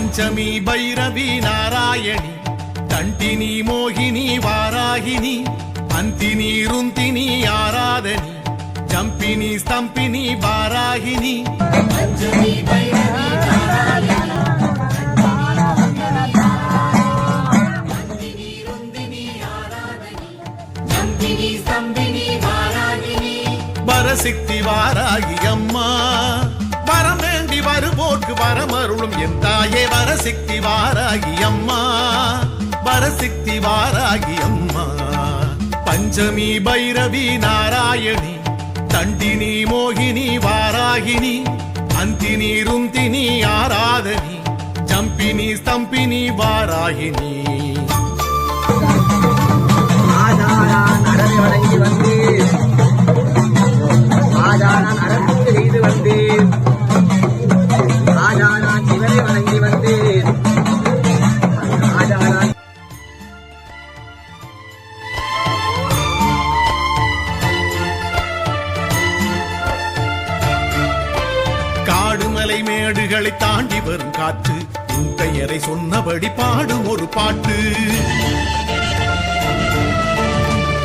பஞ்சமி பைரவி நாராயணி தண்டினி மோகினி வாராகினி அந்தினி ருந்தினி ஆராதனி ஜம்பினி ஸ்தம்பினி வாராகினி. வரசித்தி வாராகி அம்மா வரம் வேண்டி வருவோர்க்கு வரமருளும் என் தாயே. வரசக்தி வாராகி அம்மா வரசக்தி வாராகி அம்மா. பஞ்சமி பைரவி நாராயணி தண்டினி மோகினி வாராகினி அந்தினி ருந்தினி ஆராதனி ஜம்பினி ஸ்தம்பினி வாராகினி. மலை மேடுகளை தாண்டி வரும் காற்று உன் பெயரை சொன்னபடி பாடும் ஒரு பாட்டு.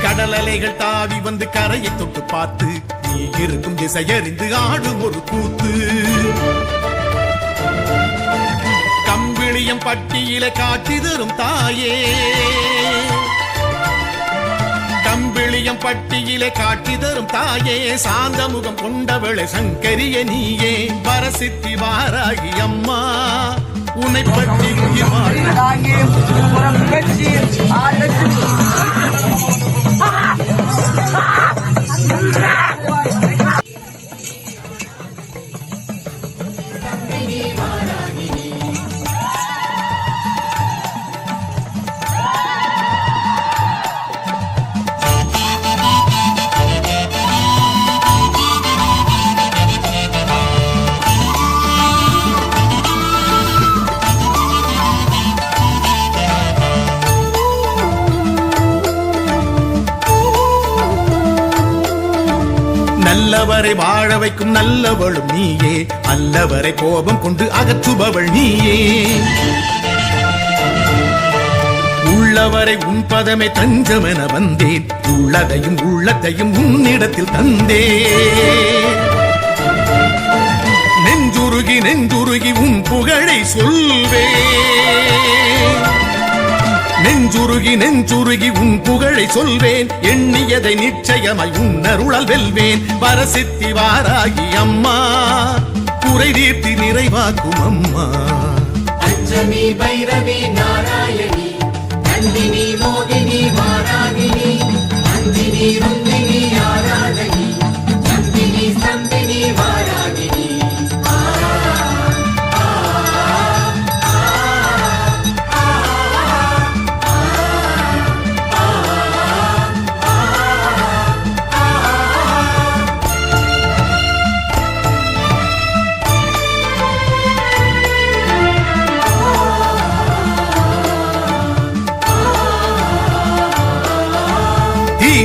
கடல் அலைகள் தாவி வந்து கரையை தொட்டு பார்த்து நீ இருக்கும் திசையறிந்து ஆடும் ஒரு கூத்து. கம்பிளியம் பட்டியில காட்சி தரும் தாயே. கம்பிளியம் பட்டியிலே காட்சி தரும் தாயே. சாந்த முகம் கொண்டவளை சங்கரிய நீயே. வரசித்தி வாராகி அம்மா. உன்னை பட்டி நல்லவரை வாழ வைக்கும் நல்லவளும் நீயே. அல்லவரை கோபம் கொண்டு அகற்றுபவள் நீயே. உள்ளவரை உன் பதமே தஞ்சமென வந்தேன். உள்ளதையும் உள்ளத்தையும் உன்னிடத்தில் தந்தே நெஞ்சுருகி நெஞ்சுருகி உன் புகழை சொல்வே நெஞ்சுருகி நெஞ்சுருகி உன் புகழை சொல்வேன். எண்ணியதை நிச்சயமாய் உன்னருளல் வெல்வேன். வரசித்தி வாராகி அம்மா குறை தீர்த்தி நிறைவாக்கும் அம்மா. அஞ்சமி பைரவி நாராயணி நந்தினி மோகினி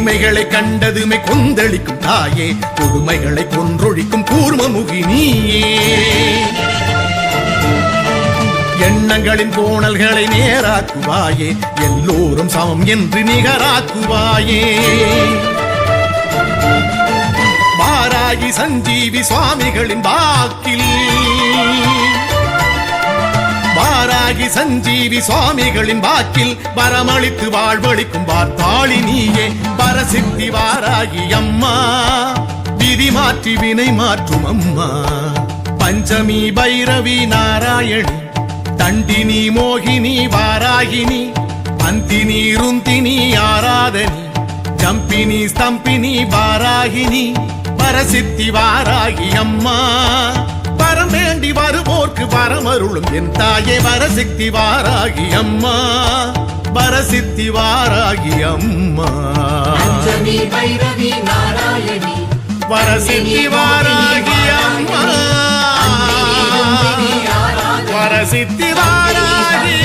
தீமைகளை கண்டதுமே கொந்தளிக்கும் தாயே கொடுமைகளை கொன்றொழிக்கும் கூர்மமுகி நீயே. எண்ணங்களின் கோணல்களை நேராக்குவாயே எல்லோரும் சமம் என்று நிகராக்குவாயே. வாராகி சஞ்சீவி சுவாமிகளின் வாக்கில் வாராகி சஞ்சீவி சுவாமிகளின் வாக்கில் வரமளித்து வாழ்வழிக்கும் வார்த்தாளி நீயே. பரசித்தி வாராகி அம்மா. விதி மாற்றி வினை மாற்றும் அம்மா. பஞ்சமி பைரவி நாராயணி. தண்டினி மோகினி வாராகினி. அந்தினி ருந்தினி ஆராதனி. ஜம்பினி ஸ்தம்பினி வாராகினி. பரசித்தி வாராகி அம்மா. வரம் வேண்டி வருவோர்க்கு வரமருளும் என் தாயே. வரசித்தி வாராகி அம்மா. வரசித்தி வாராகி அம்மா. வரசித்தி வாராகி அம்மா வரசித்தி வாராகி